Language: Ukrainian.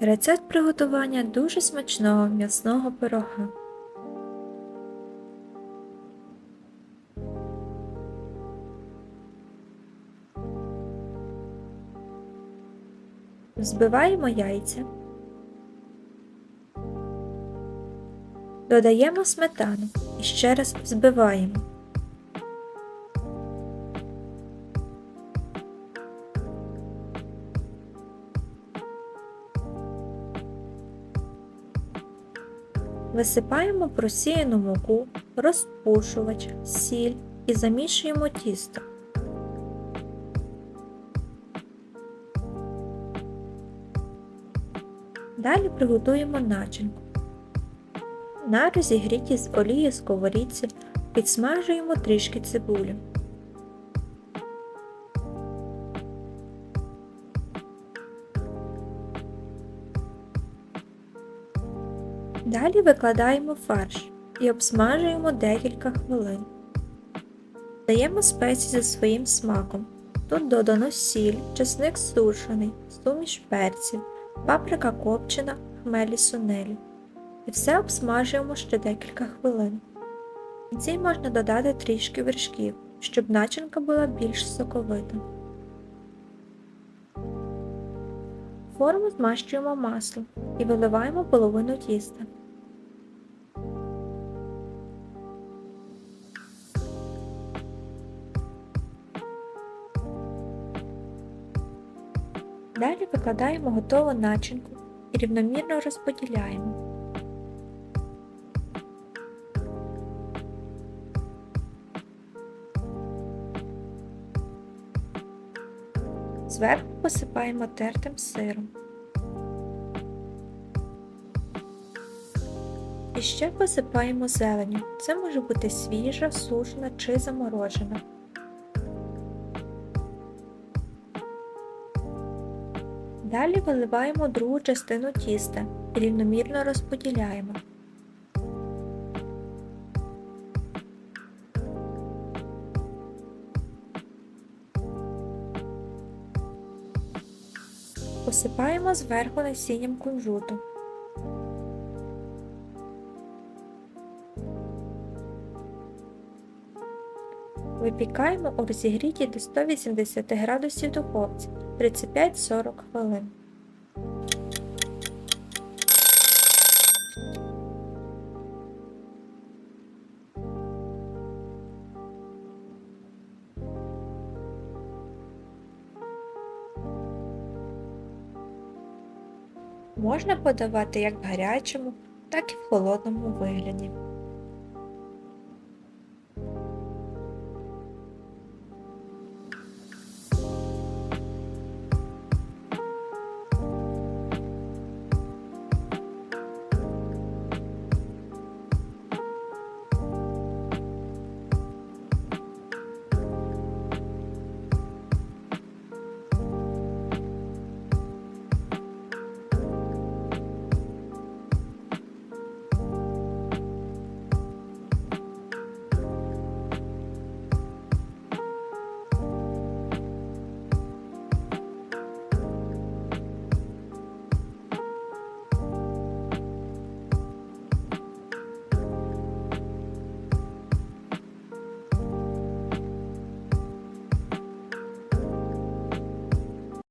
Рецепт приготування дуже смачного м'ясного пирога. Взбиваємо яйця. Додаємо сметану і ще раз взбиваємо. Висипаємо просіяну муку, розпушувач, сіль і замішуємо тісто. Далі приготуємо начинку. На розігріті з олії сковорідці підсмажуємо трішки цибулю. Далі викладаємо фарш і обсмажуємо декілька хвилин. Даємо спеції за своїм смаком. Тут додано сіль, чесник сушений, суміш перців, паприка копчена, хмелі сунелі. І все обсмажуємо ще декілька хвилин. В кінці можна додати трішки вершків, щоб начинка була більш соковита. Форму змащуємо маслом і виливаємо половину тіста. Далі викладаємо готову начинку і рівномірно розподіляємо. Зверху посипаємо тертим сиром. І ще посипаємо зеленю. Це може бути свіжа, сушена чи заморожена. Далі виливаємо другу частину тіста і рівномірно розподіляємо. Посипаємо зверху насінням кунжуту. Випікаємо у розігріті до 180 градусів духовці 35-40 хвилин. Можна подавати як в гарячому, так і в холодному вигляді.